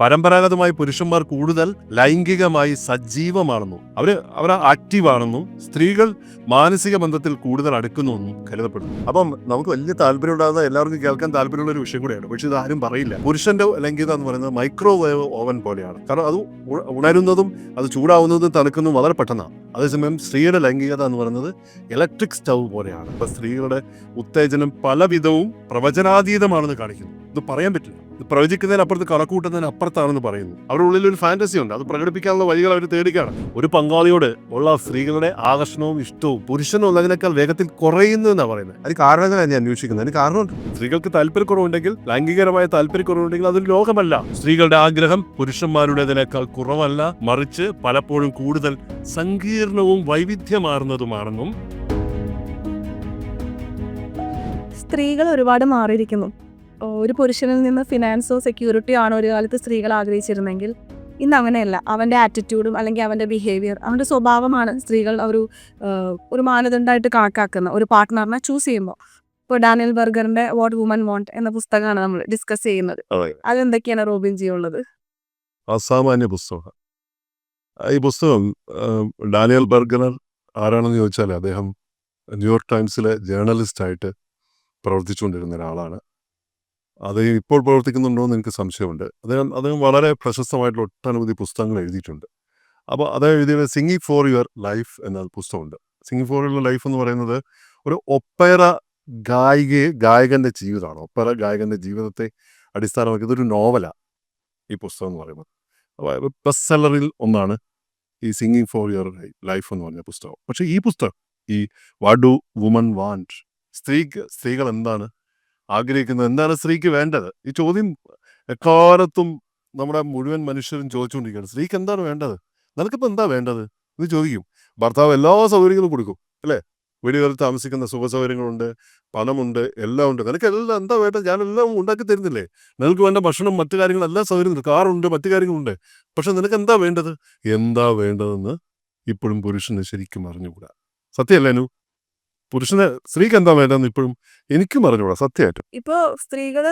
പരമ്പരാഗതമായി പുരുഷന്മാർ കൂടുതൽ ലൈംഗികമായി സജീവമാണെന്നും അവർ അവർ ആക്റ്റീവ് ആണെന്നും സ്ത്രീകൾ മാനസിക ബന്ധത്തിൽ കൂടുതൽ അടുക്കുന്നുവെന്നും കരുതപ്പെടുന്നു. അപ്പം നമുക്ക് വലിയ താല്പര്യം ഉണ്ടാകുന്ന എല്ലാവർക്കും കേൾക്കാൻ താല്പര്യമുള്ള ഒരു വിഷയം കൂടിയാണ്. പക്ഷെ ഇത് ആരും പറയില്ല. പുരുഷന്റെ ലൈംഗികത എന്ന് പറയുന്നത് മൈക്രോവേവ് ഓവൻ പോലെയാണ്. കാരണം അത് ഉണരുന്നതും അത് ചൂടാവുന്നതും തണുക്കുന്നതും വളരെ പെട്ടെന്നാണ്. അതേസമയം സ്ത്രീയുടെ ലൈംഗികത എന്ന് പറയുന്നത് ഇലക്ട്രിക് സ്റ്റൗ പോലെയാണ്. അപ്പൊ സ്ത്രീകളുടെ ഉത്തേജനം പലവിധവും പ്രവചനാതീതമാണെന്ന് കാണിക്കുന്നു. ഇത് പറയാൻ പറ്റില്ല. ഇത് പ്രവചിക്കുന്നതിന് അപ്പുറത്ത് കണക്കൂട്ടുന്നതിന് അപ്പുറത്താണെന്ന് പറയുന്നു. അവരുടെ ഉള്ളിൽ ഒരു ഫാന്റസി ഉണ്ട്. അത് പ്രകടിപ്പിക്കാനുള്ള വഴികൾ അവർ തേടിക്കാണ് ഒരു പങ്കാളിയോട് ഉള്ള സ്ത്രീകളുടെ ആകർഷണവും ഇഷ്ടവും പുരുഷനും ഉള്ളതിനേക്കാൾ വേഗത്തിൽ കുറയുന്നു എന്നാണ് പറയുന്നത്. അത് കാരണങ്ങൾ ഞാൻ അന്വേഷിക്കുന്നത്? അതിന് കാരണമുണ്ട്. സ്ത്രീകൾക്ക് താല്പര്യക്കുറവുണ്ടെങ്കിൽ ലൈംഗികരമായ താല്പര്യക്കുറവുണ്ടെങ്കിൽ അതൊരു ലോകമല്ല. സ്ത്രീകളുടെ ആഗ്രഹം പുരുഷന്മാരുടേതിനേക്കാൾ കുറവല്ല. മറിച്ച് പലപ്പോഴും കൂടുതൽ സങ്കീർണവും വൈവിധ്യമാർന്നതുമാണെന്നും സ്ത്രീകൾ ഒരുപാട് മാറിയിരിക്കുന്നു. ഒരു പുരുഷനിൽ നിന്ന് ഫിനാൻസോ സെക്യൂരിറ്റിയോ ആണ് ഒരു കാലത്ത് സ്ത്രീകൾ ആഗ്രഹിച്ചിരുന്നെങ്കിൽ ഇന്ന് അങ്ങനെയല്ല. അവന്റെ ആറ്റിറ്റ്യൂഡും അല്ലെങ്കിൽ അവന്റെ ബിഹേവിയർ അവന്റെ സ്വഭാവമാണ് സ്ത്രീകൾ ഒരു ഒരു മാനദണ്ഡമായിട്ട് കണക്കാക്കുന്ന ഒരു പാർട്ട്ണറിനെ ചൂസ് ചെയ്യുമ്പോൾ. ഇപ്പോൾ ഡാനിയൽ ബർഗറിന്റെ വാട്ട് വുമൻ വോണ്ട് എന്ന പുസ്തകമാണ് നമ്മൾ ഡിസ്കസ് ചെയ്യുന്നത്. അതെന്തൊക്കെയാണ് റോബിൻ ജി ഉള്ളത്? അസാമാന്യ പുസ്തകമാണ്. ഈ പുസ്തകം ഡാനിയൽ ബർഗനർ ആരാണെന്ന് ചോദിച്ചാൽ അദ്ദേഹം ന്യൂയോർക്ക് ടൈംസിലെ ജേർണലിസ്റ്റായിട്ട് പ്രവർത്തിച്ചുകൊണ്ടിരുന്ന ഒരാളാണ്. അദ്ദേഹം ഇപ്പോൾ പ്രവർത്തിക്കുന്നുണ്ടോ എന്ന് എനിക്ക് സംശയമുണ്ട്. അദ്ദേഹം അദ്ദേഹം വളരെ പ്രശസ്തമായിട്ടുള്ള ഒട്ടനവധി പുസ്തകങ്ങൾ എഴുതിയിട്ടുണ്ട്. അപ്പോൾ അദ്ദേഹം എഴുതിയ സിംഗിങ് ഫോർ യുവർ ലൈഫ് എന്ന പുസ്തകമുണ്ട്. സിംഗിങ് ഫോർ യുവർ ലൈഫ് എന്ന് പറയുന്നത് ഒരു ഒപ്പേറ ഗായിക ഗായകന്റെ ജീവിതമാണ്. ഒപ്പേറ ഗായകന്റെ ജീവിതത്തെ അടിസ്ഥാനമാക്കി ഒരു നോവലാണ് ഈ പുസ്തകം എന്ന് പറയുന്നത്. അപ്പോൾ ബെസ്റ്റ് സെല്ലറിൽ ഒന്നാണ് ഈ സിംഗിങ് ഫോർ യുവർ ലൈഫ് എന്ന് പറഞ്ഞ പുസ്തകം. പക്ഷേ ഈ പുസ്തകം ഈ വാട്ട് ഡു വുമൻ വാണ്ട് സ്ത്രീക്ക് സ്ത്രീകൾ എന്താണ് ആഗ്രഹിക്കുന്നത്. എന്താണ് സ്ത്രീക്ക് വേണ്ടത്? ഈ ചോദ്യം എക്കാലത്തും നമ്മുടെ മുഴുവൻ മനുഷ്യരും ചോദിച്ചുകൊണ്ടിരിക്കുകയാണ്. സ്ത്രീക്ക് എന്താണ് വേണ്ടത്? നിനക്കിപ്പോൾ എന്താ വേണ്ടത്? എന്ന് ചോദിക്കും. ഭർത്താവ് എല്ലാ സൗകര്യങ്ങളും കൊടുക്കും അല്ലേ? വീടുകളിൽ താമസിക്കുന്ന സുഖ സൗകര്യങ്ങളുണ്ട് പണമുണ്ട് എല്ലാം ഉണ്ട്. നിനക്ക് എല്ലാം എന്താ വേണ്ടത്? ഞാനെല്ലാം ഉണ്ടാക്കി തരുന്നില്ലേ? നിനക്ക് വേണ്ട ഭക്ഷണം മറ്റു കാര്യങ്ങളെല്ലാം സൗകര്യമുണ്ട് കാറുണ്ട് മറ്റു കാര്യങ്ങളുണ്ട്. പക്ഷെ നിനക്ക് എന്താ വേണ്ടത്? എന്താ വേണ്ടതെന്ന് ഇപ്പോഴും പുരുഷന് ശരിക്കും അറിഞ്ഞുകൂടാ. സത്യമല്ലേ അനു? പുരുഷന് സ്ത്രീക്ക് എന്താ വേണ്ടെന്ന് ഇപ്പോഴും എനിക്കും അറിഞ്ഞൂടാ സത്യമായിട്ട്. ഇപ്പോ സ്ത്രീകൾ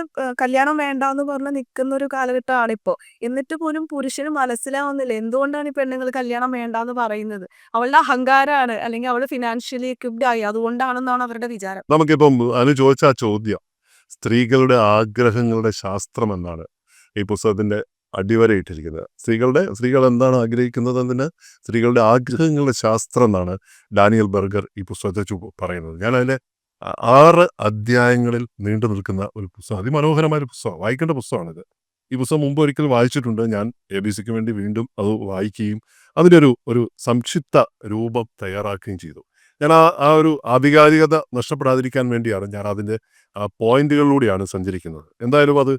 കല്യാണം വേണ്ട എന്ന് പറഞ്ഞ് നിൽക്കുന്ന ഒരു കാലഘട്ടമാണ് ഇപ്പോ എന്നിട്ട് പോലും പുരുഷന് മനസ്സിലാവുന്നില്ല എന്തുകൊണ്ടാണ് ഈ പെണ്ണുങ്ങൾ കല്യാണം വേണ്ട എന്ന് പറയുന്നത്. അവളുടെ അഹങ്കാരമാണ് അല്ലെങ്കിൽ അവൾ ഫിനാൻഷ്യലി എക്വിപ്ഡ് ആയി. അതുകൊണ്ടാണെന്നാണ് അവരുടെ വിചാരം. നമുക്കിപ്പം അനു ചോദിച്ച ചോദ്യം സ്ത്രീകളുടെ ആഗ്രഹങ്ങളുടെ ശാസ്ത്രം എന്നാണ് ഈ പുസ്തകത്തിന്റെ അടിവരയിട്ടിരിക്കുന്നത് സ്ത്രീകളുടെ സ്ത്രീകൾ എന്താണ് ആഗ്രഹിക്കുന്നത് എന്നതിന് സ്ത്രീകളുടെ ആഗ്രഹങ്ങളുടെ ശാസ്ത്രം എന്നാണ് ഡാനിയൽ ബർഗർ ഈ പുസ്തകത്തെ പറയുന്നത്. ഞാൻ അതിലെ ആറ് അധ്യായങ്ങളിൽ നീണ്ടു നിൽക്കുന്ന ഒരു പുസ്തകം അതിമനോഹരമായ ഒരു പുസ്തകം വായിക്കേണ്ട പുസ്തകമാണിത്. ഈ പുസ്തകം മുമ്പ് ഒരിക്കൽ വായിച്ചിട്ടുണ്ട്. ഞാൻ എ ബി സിക്ക് വേണ്ടി വീണ്ടും അത് വായിക്കുകയും അതിന്റെ ഒരു ഒരു സംക്ഷിപ്ത രൂപം തയ്യാറാക്കുകയും ചെയ്തു. ഞാൻ ആ ആ ഒരു ആധികാരികത നഷ്ടപ്പെടാതിരിക്കാൻ വേണ്ടിയാണ് ഞാൻ അതിന്റെ പോയിന്റുകളിലൂടെയാണ് സഞ്ചരിക്കുന്നത്. എന്തായാലും അത്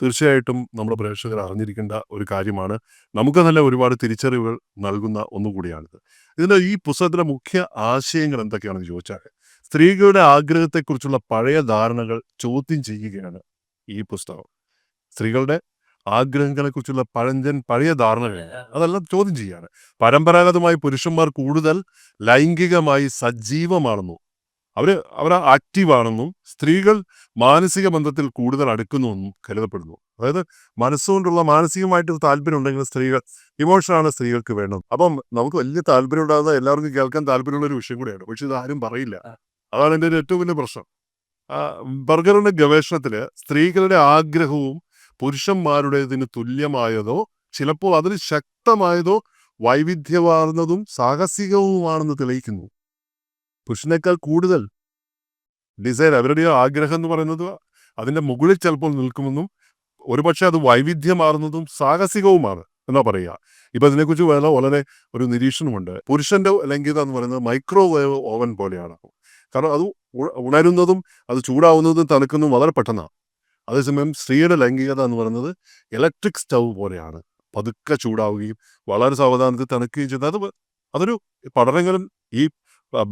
തീർച്ചയായിട്ടും നമ്മുടെ പ്രേക്ഷകർ അറിഞ്ഞിരിക്കേണ്ട ഒരു കാര്യമാണ്. നമുക്ക് നല്ല ഒരുപാട് തിരിച്ചറിവുകൾ നൽകുന്ന ഒന്നുകൂടിയാണിത്. ഇതിന്റെ ഈ പുസ്തകത്തിലെ മുഖ്യ ആശയങ്ങൾ എന്തൊക്കെയാണെന്ന് ചോദിച്ചാൽ സ്ത്രീകളുടെ ആഗ്രഹത്തെക്കുറിച്ചുള്ള പഴയ ധാരണകൾ ചോദ്യം ചെയ്യുകയാണ് ഈ പുസ്തകം. സ്ത്രീകളുടെ ആഗ്രഹങ്ങളെക്കുറിച്ചുള്ള പഴഞ്ചൻ പഴയ ധാരണകൾ അതെല്ലാം ചോദ്യം ചെയ്യാണ്. പരമ്പരാഗതമായി പുരുഷന്മാർ കൂടുതൽ ലൈംഗികമായി സജീവമാണെന്നും അവർ അവർ ആക്റ്റീവാണെന്നും സ്ത്രീകൾ മാനസിക ബന്ധത്തിൽ കൂടുതൽ അടുക്കുന്നുവെന്നും കരുതപ്പെടുന്നു. അതായത് മനസ്സുകൊണ്ടുള്ള മാനസികമായിട്ട് താല്പര്യം ഉണ്ടെങ്കിൽ സ്ത്രീകൾ ഇമോഷനാണ് സ്ത്രീകൾക്ക് വേണ്ടത്. അപ്പം നമുക്ക് വലിയ താല്പര്യം ഉണ്ടാകുന്ന എല്ലാവർക്കും കേൾക്കാൻ താല്പര്യമുള്ള ഒരു വിഷയം കൂടിയാണ്. പക്ഷെ ഇത് ആരും പറയില്ല. അതാണ് എന്റെ ഒരു ഏറ്റവും വലിയ പ്രശ്നം. ബർഗറിന്റെ ഗവേഷണത്തിൽ സ്ത്രീകളുടെ ആഗ്രഹവും പുരുഷന്മാരുടേതിന് തുല്യമായതോ ചിലപ്പോൾ അതിന് ശക്തമായതോ വൈവിധ്യമാർന്നതും സാഹസികവുമാണെന്ന് തെളിയിക്കുന്നു. പുരുഷനേക്കാൾ കൂടുതൽ ഡിസൈർ അവരുടെ ആഗ്രഹം എന്ന് പറയുന്നത് അതിന്റെ മുകളിൽ ചിലപ്പോൾ നിൽക്കുമെന്നും ഒരുപക്ഷെ അത് വൈവിധ്യമാർന്നതും സാഹസികവുമാണ് എന്നാ പറയുക. ഇപ്പൊ ഇതിനെക്കുറിച്ച് വേറെ വളരെ ഒരു നിരീക്ഷണമുണ്ട്. പുരുഷന്റെ ലൈംഗികത എന്ന് പറയുന്നത് മൈക്രോവേവ് ഓവൻ പോലെയാണ്. കാരണം അത് ഉണരുന്നതും അത് ചൂടാവുന്നതും തണുക്കുന്നതും വളരെ പെട്ടെന്നാണ്. അതേസമയം സ്ത്രീയുടെ ലൈംഗികത എന്ന് പറയുന്നത് ഇലക്ട്രിക് സ്റ്റവ് പോലെയാണ്. പതുക്കെ ചൂടാവുകയും വളരെ സാവധാനത്തിൽ തണുക്കുകയും ചെയ്യുന്നത് അത് അതൊരു പഠനങ്ങളും ഈ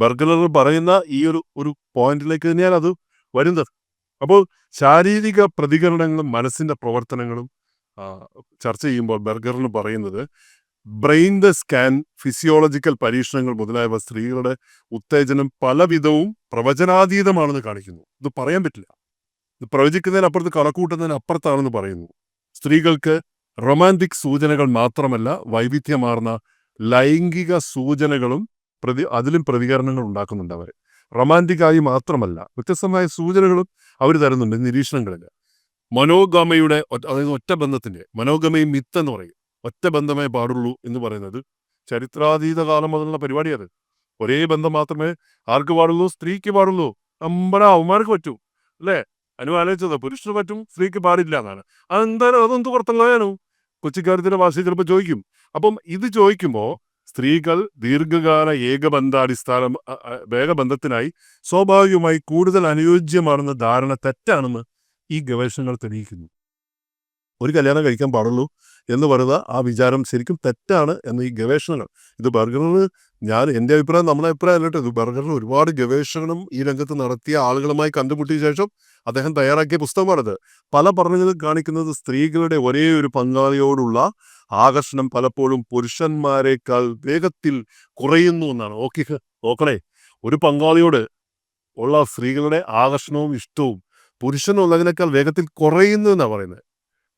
ബർഗലർ പറയുന്ന ഈ ഒരു ഒരു പോയിന്റിലേക്ക് തന്നെയാണ് അത് വരുന്നത്. അപ്പോൾ ശാരീരിക പ്രതികരണങ്ങളും മനസ്സിന്റെ പ്രവർത്തനങ്ങളും ചർച്ച ചെയ്യുമ്പോൾ ബർഗറിന് പറയുന്നത് ബ്രെയിൻ ദ സ്കാൻ ഫിസിയോളജിക്കൽ പരീക്ഷണങ്ങൾ മുതലായവ സ്ത്രീകളുടെ ഉത്തേജനം പലവിധവും പ്രവചനാതീതമാണെന്ന് കാണിക്കുന്നു. ഇത് പറയാൻ പറ്റില്ല. പ്രവചിക്കുന്നതിനപ്പുറത്ത് കണക്കൂട്ടുന്നതിന് അപ്പുറത്താണെന്ന് പറയുന്നു. സ്ത്രീകൾക്ക് റൊമാന്റിക് സൂചനകൾ മാത്രമല്ല വൈവിധ്യമാർന്ന ലൈംഗിക സൂചനകളും പ്രതി അതിലും പ്രതികരണങ്ങൾ ഉണ്ടാക്കുന്നുണ്ട് അവർ റൊമാന്റിക്കായി മാത്രമല്ല വ്യത്യസ്തമായ സൂചനകളും അവർ തരുന്നുണ്ട് നിരീക്ഷണങ്ങളിൽ. മനോഗമയുടെ അതായത് ഒറ്റ ബന്ധത്തിന്റെ മനോഗമയും മിത്ത് എന്ന് പറയും. ഒറ്റ ബന്ധമേ പാടുള്ളൂ എന്ന് പറയുന്നത് ചരിത്രാതീത കാലം മുതലുള്ള പരിപാടിയത്. ഒരേ ബന്ധം മാത്രമേ ആർക്ക് പാടുള്ളൂ? സ്ത്രീക്ക് പാടുള്ളൂ. നമ്മുടെ അവന്മാർക്ക് പറ്റൂ. അല്ലേ? അനു ആലോചിച്ചത് പുരുഷന് പറ്റും സ്ത്രീക്ക് പാടില്ല എന്നാണ്. അതെന്തായാലും അതൊന്ന് പുറത്തുള്ളതാണോ കൊച്ചിക്കാരത്തിന്റെ ഭാഷയിൽ ചിലപ്പോൾ ചോദിക്കും. അപ്പം ഇത് ചോദിക്കുമ്പോൾ സ്ത്രീകൾ ദീർഘകാല ഏകബന്ധാടിസ്ഥാനം ഏകബന്ധത്തിനായി സ്വാഭാവികമായി കൂടുതൽ അനുയോജ്യമാണെന്ന ധാരണ തെറ്റാണെന്ന് ഈ ഗവേഷണങ്ങൾ തെളിയിക്കുന്നു. ഒരു കല്യാണം കഴിക്കാൻ പാടുള്ളൂ എന്ന് പറയുന്ന ആ വിചാരം ശരിക്കും തെറ്റാണ് എന്ന് ഈ ഗവേഷണങ്ങൾ ഇത് ബർഗറിന് ഞാൻ എന്റെ അഭിപ്രായം നമ്മുടെ അഭിപ്രായം അല്ലട്ടോ. ഇത് ബർഗറിന് ഒരുപാട് ഗവേഷണം ഈ രംഗത്ത് നടത്തിയ ആളുകളുമായി കണ്ടുമുട്ടിയ ശേഷം അദ്ദേഹം തയ്യാറാക്കിയ പുസ്തകമാണിത്. പല പഠനങ്ങളും കാണിക്കുന്നത് സ്ത്രീകളുടെ ഒരേ ഒരു പങ്കാളിയോടുള്ള ആകർഷണം പലപ്പോഴും പുരുഷന്മാരെക്കാൾ വേഗത്തിൽ കുറയുന്നു എന്നാണ്. ഓക്കെ നോക്കണേ. ഒരു പങ്കാളിയോട് ഉള്ള സ്ത്രീകളുടെ ആകർഷണവും ഇഷ്ടവും പുരുഷനുള്ളതിനേക്കാൾ വേഗത്തിൽ കുറയുന്നു എന്നാണ് പറയുന്നത്.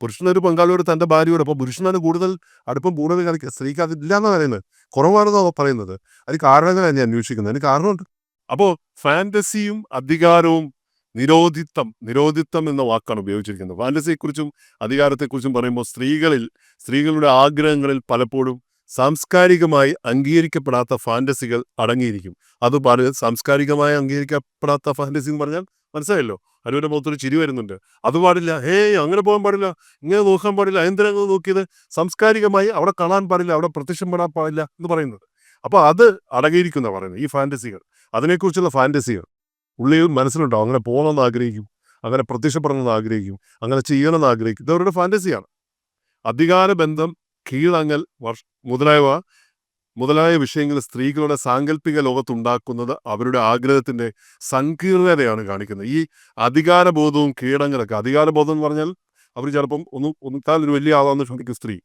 പുരുഷനൊരു പങ്കാളിയോട് തന്റെ ഭാര്യയോട് അപ്പോൾ പുരുഷനാണ് കൂടുതൽ അടുപ്പം കൂടുതൽ കാണിക്കുക സ്ത്രീക്ക് അതില്ല എന്നാണ് പറയുന്നത്. കുറവാണെന്നാണ് പറയുന്നത്. അതിന് കാരണങ്ങളാണ് ഞാൻ അന്വേഷിക്കുന്നത്. അതിന് കാരണമുണ്ട്. അപ്പോൾ ഫാന്റസിയും അധികാരവും നിരോധിത്തം നിരോധിത്തം എന്ന വാക്കാണ് ഉപയോഗിച്ചിരിക്കുന്നത്. ഫാന്റസിയെക്കുറിച്ചും അധികാരത്തെക്കുറിച്ചും പറയുമ്പോൾ സ്ത്രീകളിൽ സ്ത്രീകളുടെ ആഗ്രഹങ്ങളിൽ പലപ്പോഴും സാംസ്കാരികമായി അംഗീകരിക്കപ്പെടാത്ത ഫാന്റസികൾ അടങ്ങിയിരിക്കും. അത് സാംസ്കാരികമായി അംഗീകരിക്കപ്പെടാത്ത ഫാന്റസി എന്ന് പറഞ്ഞാൽ മനസ്സിലായല്ലോ? അനുവിന്റെ മുഖത്തൊരു ചിരി വരുന്നുണ്ട്. അത് പാടില്ല. ഹേയ് അങ്ങനെ പോകാൻ പാടില്ല. ഇങ്ങനെ നോക്കാൻ പാടില്ല. എന്തിനാ നോക്കിയത്? സാംസ്കാരികമായി അവിടെ കാണാൻ പാടില്ല. അവിടെ പ്രത്യക്ഷപ്പെടാൻ പാടില്ല എന്ന് പറയുന്നത്. അപ്പോൾ അത് അടങ്ങിയിരിക്കുന്ന പറയുന്നത് ഈ ഫാന്റസികൾ. അതിനെക്കുറിച്ചുള്ള ഫാന്റസികൾ. ഉള്ളിൽ മനസ്സിലുണ്ടാവും അങ്ങനെ പോകണമെന്ന് ആഗ്രഹിക്കും. അങ്ങനെ പ്രത്യക്ഷപ്പെടണമെന്ന് ആഗ്രഹിക്കും. അങ്ങനെ ചെയ്യണമെന്ന് ആഗ്രഹിക്കും. ഇതവരുടെ അധികാര ബന്ധം കീഴടങ്ങൽ വർഷ മുതലായവ മുതലായ വിഷയങ്ങൾ സ്ത്രീകളുടെ സാങ്കല്പിക ലോകത്തുണ്ടാക്കുന്നത് അവരുടെ ആഗ്രഹത്തിന്റെ സങ്കീർണതയാണ് കാണിക്കുന്നത്. ഈ അധികാരബോധവും കീടങ്ങളൊക്കെ അധികാരബോധം എന്ന് പറഞ്ഞാൽ അവർ ചിലപ്പം ഒന്ന് ഒന്നിട്ടാൽ ഒരു വലിയ ആളാന്ന് ശ്രമിക്കും സ്ത്രീ.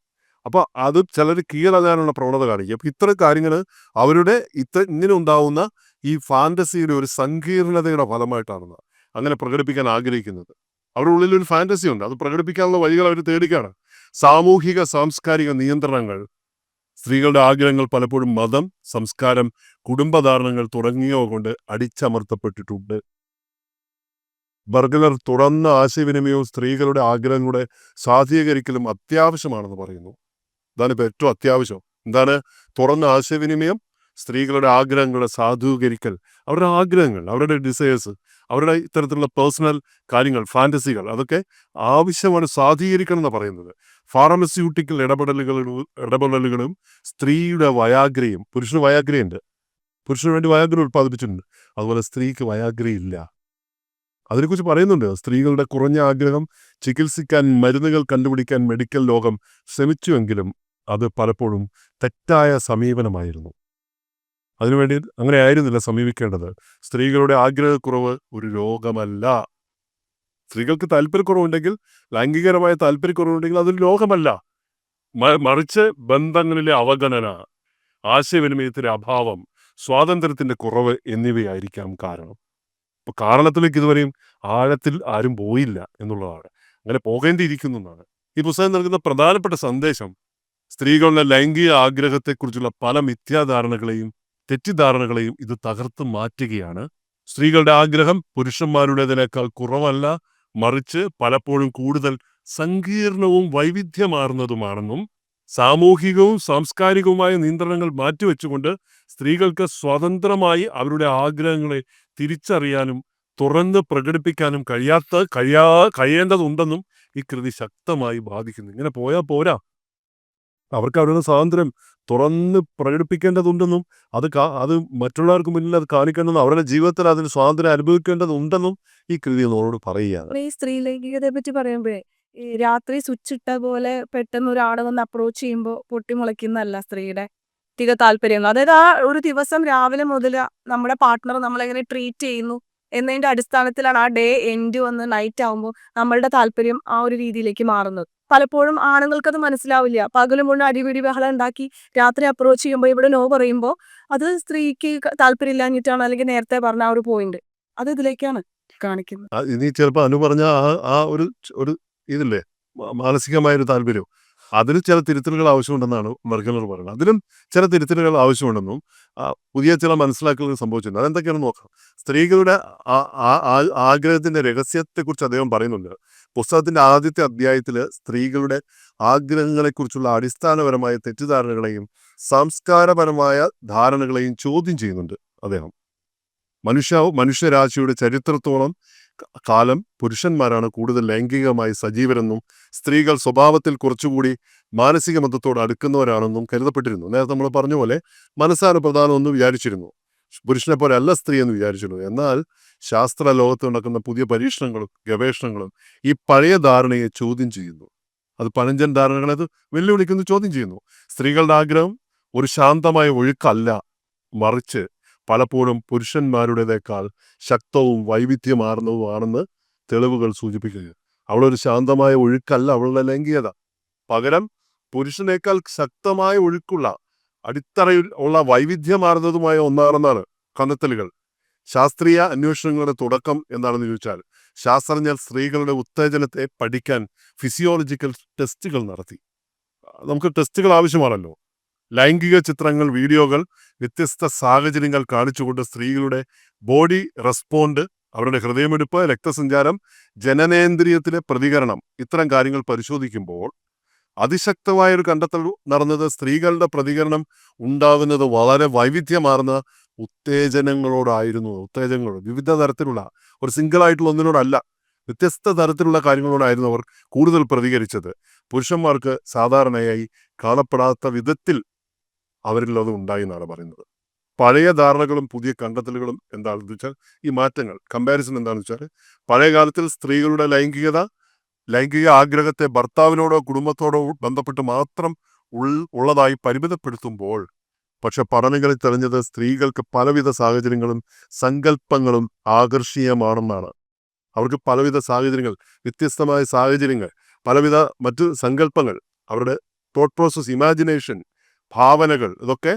അപ്പോൾ അത് ചിലർ കീഴടങ്ങാനുള്ള പ്രവണത കാണിക്കും. അപ്പം ഇത്തരം കാര്യങ്ങൾ അവരുടെ ഇത്ര ഇങ്ങനെ ഉണ്ടാവുന്ന ഈ ഫാന്റസിയുടെ ഒരു സങ്കീർണതയുടെ ഫലമായിട്ടാണ് അങ്ങനെ പ്രകടിപ്പിക്കാൻ ആഗ്രഹിക്കുന്നത്. അവരുടെ ഉള്ളിൽ ഒരു ഫാന്റസി ഉണ്ട്. അത് പ്രകടിപ്പിക്കാനുള്ള വഴികൾ അവർ തേടിക്കാണ്. സാമൂഹിക സാംസ്കാരിക നിയന്ത്രണങ്ങൾ സ്ത്രീകളുടെ ആഗ്രഹങ്ങൾ പലപ്പോഴും മതം സംസ്കാരം കുടുംബധാരണങ്ങൾ തുടങ്ങിയവ കൊണ്ട് അടിച്ചമർത്തപ്പെട്ടിട്ടുണ്ട്. ബർഗലർ തുറന്ന ആശയവിനിമയവും സ്ത്രീകളുടെ ആഗ്രഹങ്ങളുടെ സാധീകരിക്കലും അത്യാവശ്യമാണെന്ന് പറയുന്നു. അതാണ് ഇപ്പോൾ ഏറ്റവും അത്യാവശ്യം. എന്താണ്? തുറന്ന ആശയവിനിമയം സ്ത്രീകളുടെ ആഗ്രഹങ്ങളുടെ സാധൂകരിക്കൽ. അവരുടെ ആഗ്രഹങ്ങൾ അവരുടെ ഡിസയേഴ്സ് അവരുടെ ഇത്തരത്തിലുള്ള പേഴ്സണൽ കാര്യങ്ങൾ ഫാന്റസികൾ അതൊക്കെ ആവശ്യമാണ് സ്വാധീകരിക്കണം എന്ന് പറയുന്നത്. ഫാർമസ്യൂട്ടിക്കൽ ഇടപെടലുകളും ഇടപെടലുകളും സ്ത്രീയുടെ വയാഗ്രയും പുരുഷന് വയാഗ്രയുണ്ട് പുരുഷന് വേണ്ടി വയാഗ്ര ഉൽപ്പാദിപ്പിച്ചിട്ടുണ്ട് അതുപോലെ സ്ത്രീക്ക് വയാഗ്രയില്ല അതിനെക്കുറിച്ച് പറയുന്നുണ്ട്. സ്ത്രീകളുടെ കുറഞ്ഞ ആഗ്രഹം ചികിത്സിക്കാൻ മരുന്നുകൾ കണ്ടുപിടിക്കാൻ മെഡിക്കൽ ലോകം ശ്രമിച്ചുവെങ്കിലും അത് പലപ്പോഴും തെറ്റായ സമീപനമായിരുന്നു. അതിനുവേണ്ടി അങ്ങനെ ആയിരുന്നില്ല സമീപിക്കേണ്ടത്. സ്ത്രീകളുടെ ആഗ്രഹക്കുറവ് ഒരു രോഗമല്ല. സ്ത്രീകൾക്ക് താല്പര്യക്കുറവുണ്ടെങ്കിൽ ലൈംഗികരമായ താല്പര്യക്കുറവുണ്ടെങ്കിൽ അതൊരു രോഗമല്ല മറിച്ച് ബന്ധങ്ങളിലെ അവഗണന ആശയവിനിമയത്തിന്റെ അഭാവം സ്വാതന്ത്ര്യത്തിന്റെ കുറവ് എന്നിവയായിരിക്കാം കാരണം. അപ്പൊ കാരണത്തിലേക്ക് ഇതുവരെയും ആഴത്തിൽ ആരും പോയില്ല എന്നുള്ളതാണ്. അങ്ങനെ പോകേണ്ടിയിരിക്കുന്നു എന്നാണ്. ഈ പുസ്തകം നൽകുന്ന പ്രധാനപ്പെട്ട സന്ദേശം സ്ത്രീകളുടെ ലൈംഗിക ആഗ്രഹത്തെക്കുറിച്ചുള്ള പല മിഥ്യാധാരണകളെയും തെറ്റിദ്ധാരണകളെയും ഇത് തകർത്ത് മാറ്റുകയാണ്. സ്ത്രീകളുടെ ആഗ്രഹം പുരുഷന്മാരുടേതിനേക്കാൾ കുറവല്ല. മറിച്ച് പലപ്പോഴും കൂടുതൽ സങ്കീർണവും വൈവിധ്യമാർന്നതുമാണെന്നും സാമൂഹികവും സാംസ്കാരികവുമായ നിയന്ത്രണങ്ങൾ മാറ്റിവെച്ചുകൊണ്ട് സ്ത്രീകൾക്ക് സ്വതന്ത്രമായി അവരുടെ ആഗ്രഹങ്ങളെ തിരിച്ചറിയാനും തുറന്ന് പ്രകടിപ്പിക്കാനും കഴിയാത്ത കഴിയാ കഴിയേണ്ടതുണ്ടെന്നും ഈ കൃതി ശക്തമായി ബാധിക്കുന്നു. ഇങ്ങനെ പോയാൽ പോരാ. അവർക്ക് അവരുടെ സ്വാതന്ത്ര്യം തുറന്ന് പ്രകടിപ്പിക്കേണ്ടതുണ്ടെന്നും അത് അത് മറ്റുള്ളവർക്ക് മുന്നിൽ അത് കാണിക്കേണ്ടെന്നും അവരുടെ ജീവിതത്തിൽ അതിന് സ്വാതന്ത്ര്യം അനുഭവിക്കേണ്ടതുണ്ടെന്നും ഈ കൃതി നമ്മളോട് പറയുകയാണ്. ഈ സ്ത്രീ ലൈംഗികതയെ പറ്റി പറയുമ്പോഴേ രാത്രി സ്വിച്ച് ഇട്ട പോലെ പെട്ടെന്ന് ഒരാൾ വന്ന് അപ്രോച്ച് ചെയ്യുമ്പോൾ പൊട്ടിമുളയ്ക്കുന്നതല്ല സ്ത്രീയുടെ തിക താല്പര്യങ്ങൾ. അതായത് ആ ഒരു ദിവസം രാവിലെ മുതൽ നമ്മുടെ പാർട്ട്ണർ നമ്മളെങ്ങനെ ട്രീറ്റ് ചെയ്യുന്നു എന്നതിന്റെ അടിസ്ഥാനത്തിലാണ് ആ ഡേ എൻഡ് വന്ന് നൈറ്റ് ആകുമ്പോൾ നമ്മളുടെ താല്പര്യം ആ ഒരു രീതിയിലേക്ക് മാറുന്നത്. പലപ്പോഴും ആണുങ്ങൾക്ക് അത് മനസ്സിലാവില്ല. പകലും കൊണ്ട് അടിപിടി ബഹളം ഉണ്ടാക്കി രാത്രി അപ്രോച്ച് ചെയ്യുമ്പോൾ ഇവിടെ നോ പറയുമ്പോൾ അത് സ്ത്രീക്ക് താല്പര്യമില്ലാഞ്ഞിട്ടാണ് അല്ലെങ്കിൽ നേരത്തെ പറഞ്ഞ ആ ഒരു പോയിന്റ് അത് ഇതിലേക്കാണ് കാണിക്കുന്നത്. ഇനി ചിലപ്പോൾ അനു പറഞ്ഞ ആ ഒരു ഒരു ഇതില്ലേ? മാ- മാനസികമായ ഒരു താല്പര്യം. അതിന് ചില തിരുത്തലുകൾ ആവശ്യമുണ്ടെന്നാണ് മെർഗനർ പറയുന്നത്. അതിലും ചില തിരുത്തലുകൾ ആവശ്യമുണ്ടെന്നും പുതിയ ചില മനസ്സിലാക്കലുകൾ സംഭവിച്ചിട്ടുണ്ട്. അതെന്തൊക്കെയാണെന്ന് നോക്കാം. സ്ത്രീകളുടെ ആഗ്രഹത്തിന്റെ രഹസ്യത്തെക്കുറിച്ച് അദ്ദേഹം പറയുന്നുണ്ട്. പുസ്തകത്തിന്റെ ആദ്യത്തെ അധ്യായത്തിൽ സ്ത്രീകളുടെ ആഗ്രഹങ്ങളെക്കുറിച്ചുള്ള അടിസ്ഥാനപരമായ തെറ്റിദ്ധാരണകളെയും സംസ്കാരപരമായ ധാരണകളെയും ചോദ്യം ചെയ്യുന്നുണ്ട് അദ്ദേഹം. മനുഷ്യ മനുഷ്യരാശിയുടെ ചരിത്രത്തോളം കാലം പുരുഷന്മാരാണ് കൂടുതൽ ലൈംഗികമായി സജീവരെന്നും സ്ത്രീകൾ സ്വഭാവത്തിൽ കുറച്ചുകൂടി മാനസിക ബന്ധത്തോട് അടുക്കുന്നവരാണെന്നും കരുതപ്പെട്ടിരുന്നു. നേരത്തെ നമ്മൾ പറഞ്ഞ പോലെ മനസ്സാണ് പ്രധാനമെന്ന് വിചാരിച്ചിരുന്നു. പുരുഷനെ പോലെ അല്ല സ്ത്രീ എന്ന് വിചാരിച്ചിരുന്നു. എന്നാൽ ശാസ്ത്ര ലോകത്ത് നടക്കുന്ന പുതിയ പരീക്ഷണങ്ങളും ഗവേഷണങ്ങളും ഈ പഴയ ധാരണയെ ചോദ്യം ചെയ്യുന്നു. അത് പഴഞ്ചൻ ധാരണകളെ അത് വെല്ലുവിളിക്കുന്നു ചോദ്യം ചെയ്യുന്നു. സ്ത്രീകളുടെ ആഗ്രഹം ഒരു ശാന്തമായ ഒഴുക്കല്ല. മറിച്ച് പലപ്പോഴും പുരുഷന്മാരുടേതേക്കാൾ ശക്തവും വൈവിധ്യമാർന്നതുമാണെന്ന് തെളിവുകൾ സൂചിപ്പിക്കുക അവളൊരു ശാന്തമായ ഒഴുക്കല്ല അവളുടെ ലൈംഗികത. പകരം പുരുഷനേക്കാൾ ശക്തമായ ഒഴുക്കുള്ള അടിത്തറയിൽ ഉള്ള വൈവിധ്യമാർന്നതുമായ ഒന്നാണെന്നാണ് കണ്ടെത്തലുകൾ. ശാസ്ത്രീയ അന്വേഷണങ്ങളുടെ തുടക്കം എന്താണെന്ന് ചോദിച്ചാൽ ശാസ്ത്രജ്ഞർ സ്ത്രീകളുടെ ഉത്തേജനത്തെ പഠിക്കാൻ ഫിസിയോളജിക്കൽ ടെസ്റ്റുകൾ നടത്തി. നമുക്ക് ടെസ്റ്റുകൾ ആവശ്യമാണല്ലോ. ലൈംഗിക ചിത്രങ്ങൾ വീഡിയോകൾ വ്യത്യസ്ത സാഹചര്യങ്ങൾ കാണിച്ചുകൊണ്ട് സ്ത്രീകളുടെ ബോഡി റെസ്പോണ്ട് അവരുടെ ഹൃദയമെടുപ്പ് രക്തസഞ്ചാരം ജനനേന്ദ്രിയത്തിലെ പ്രതികരണം ഇത്തരം കാര്യങ്ങൾ പരിശോധിക്കുമ്പോൾ അതിശക്തമായ ഒരു കണ്ടെത്തൽ നടന്നത് സ്ത്രീകളുടെ പ്രതികരണം ഉണ്ടാകുന്നത് വളരെ വൈവിധ്യമാർന്ന ഉത്തേജനങ്ങളോടായിരുന്നു ഉത്തേജനങ്ങൾ വിവിധ തരത്തിലുള്ള ഒരു സിംഗിൾ ആയിട്ടുള്ള ഒന്നിനോടല്ല വ്യത്യസ്ത തരത്തിലുള്ള കാര്യങ്ങളോടായിരുന്നു അവർ കൂടുതൽ പ്രതികരിച്ചത്. പുരുഷന്മാർക്ക് സാധാരണയായി കാണപ്പെടാത്ത വിധത്തിൽ അവരിൽ അത് ഉണ്ടായി എന്നാണ് പറയുന്നത്. പഴയ ധാരണകളും പുതിയ കണ്ടെത്തലുകളും എന്താണെന്ന് വെച്ചാൽ ഈ മാറ്റങ്ങൾ കമ്പാരിസൺ എന്താണെന്ന് വെച്ചാൽ പഴയ കാലത്തിൽ സ്ത്രീകളുടെ ലൈംഗികത ലൈംഗിക ആഗ്രഹത്തെ ഭർത്താവിനോടോ കുടുംബത്തോടോ ബന്ധപ്പെട്ട് മാത്രം ഉള്ളതായി പരിമിതപ്പെടുത്തുമ്പോൾ പക്ഷെ പഠനങ്ങളിൽ തെളിഞ്ഞത് സ്ത്രീകൾക്ക് പലവിധ സാഹചര്യങ്ങളും സങ്കല്പങ്ങളും ആകർഷീയമാണെന്നാണ് അവർക്ക് പലവിധ സാഹചര്യങ്ങൾ വ്യത്യസ്തമായ സാഹചര്യങ്ങൾ പലവിധ മറ്റ് സങ്കല്പങ്ങൾ അവരുടെ തോട്ട് പ്രോസസ് ഇമാജിനേഷൻ ഭാവനകൾ ഇതൊക്കെ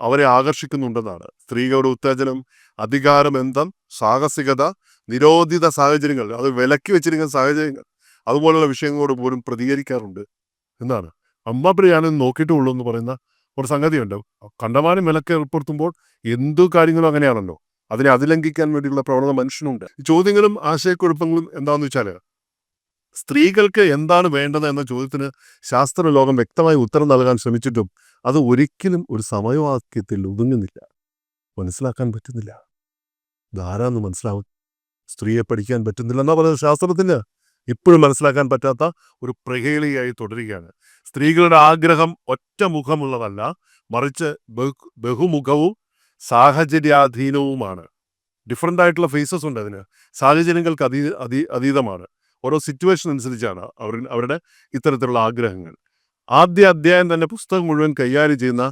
അവരെ ആകർഷിക്കുന്നുണ്ടെന്നാണ്. സ്ത്രീകളുടെ ഉത്തേജനം അധികാരബന്ധം സാഹസികത നിരോധിത സാഹചര്യങ്ങൾ അത് വിലക്കി വെച്ചിരിക്കുന്ന സാഹചര്യങ്ങൾ അതുപോലുള്ള വിഷയങ്ങളോട് പോലും പ്രതികരിക്കാറുണ്ട് എന്നാണ്. അമ്മാപ്പിനെ ഞാനൊന്ന് നോക്കിയിട്ടുള്ളൂ എന്ന് പറയുന്ന ഒരു സംഗതിയുണ്ട്. കണ്ടമാനം വിലക്ക് ഏർപ്പെടുത്തുമ്പോൾ എന്തു കാര്യങ്ങളും അങ്ങനെയാണല്ലോ. അതിനെ അതിലംഘിക്കാൻ വേണ്ടിയുള്ള പ്രവണത മനുഷ്യനുണ്ട്. ചോദ്യങ്ങളും ആശയക്കുഴപ്പങ്ങളും എന്താണെന്ന് വെച്ചാൽ സ്ത്രീകൾക്ക് എന്താണ് വേണ്ടത് എന്ന ചോദ്യത്തിന് ശാസ്ത്ര ലോകം വ്യക്തമായി ഉത്തരം നൽകാൻ ശ്രമിച്ചിട്ടും അത് ഒരിക്കലും ഒരു സമയവാക്യത്തിൽ ഒതുങ്ങുന്നില്ല. മനസ്സിലാക്കാൻ പറ്റുന്നില്ല. ധാരാന്ന് മനസ്സിലാവും? സ്ത്രീയെ പഠിക്കാൻ പറ്റുന്നില്ല എന്നാ പറയുന്നത് ശാസ്ത്രത്തിന്. ഇപ്പോഴും മനസ്സിലാക്കാൻ പറ്റാത്ത ഒരു പ്രഹേളിയായി തുടരുകയാണ്. സ്ത്രീകളുടെ ആഗ്രഹം ഒറ്റ മുഖമുള്ളതല്ല മറിച്ച് ബഹുമുഖവും സാഹചര്യാധീനവുമാണ്. ഡിഫറെന്റ് ആയിട്ടുള്ള ഫേസസ് ഉണ്ട് അതിന്. സാഹചര്യങ്ങൾക്ക് അതീ അതീ അതീതമാണ്. ഓരോ സിറ്റുവേഷൻ അനുസരിച്ചാണ് അവർ അവരുടെ ഇത്തരത്തിലുള്ള ആഗ്രഹങ്ങൾ. ആദ്യ അധ്യായം തന്നെ പുസ്തകം മുഴുവൻ കൈകാര്യം ചെയ്യുന്ന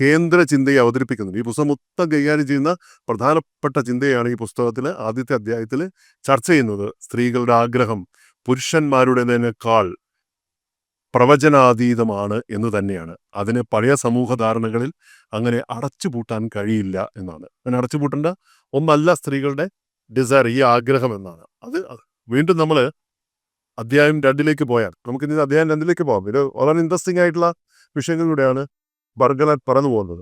കേന്ദ്ര ചിന്തയെ അവതരിപ്പിക്കുന്നുണ്ട്. ഈ പുസ്തകം മൊത്തം കൈകാര്യം ചെയ്യുന്ന പ്രധാനപ്പെട്ട ചിന്തയാണ് ഈ പുസ്തകത്തിൽ ആദ്യത്തെ അധ്യായത്തിൽ ചർച്ച ചെയ്യുന്നത്. സ്ത്രീകളുടെ ആഗ്രഹം പുരുഷന്മാരുടേതിനേക്കാൾ പ്രവചനാതീതമാണ് എന്ന് തന്നെയാണ്. അതിന് പഴയ സമൂഹ ധാരണകളിൽ അങ്ങനെ അടച്ചുപൂട്ടാൻ കഴിയില്ല എന്നാണ്. അങ്ങനെ അടച്ചുപൂട്ടേണ്ട ഒന്നല്ല സ്ത്രീകളുടെ ഡിസയർ ഈ ആഗ്രഹം എന്നാണ്. അത് വീണ്ടും നമ്മൾ അധ്യായം രണ്ടിലേക്ക് പോയാൽ നമുക്ക് ഇനി അധ്യായം രണ്ടിലേക്ക് പോകാം. ഇത് വളരെ ഇൻട്രസ്റ്റിംഗ് ആയിട്ടുള്ള വിഷയങ്ങളിലൂടെയാണ് ബർഗലാറ്റ് പറഞ്ഞു പോകുന്നത്.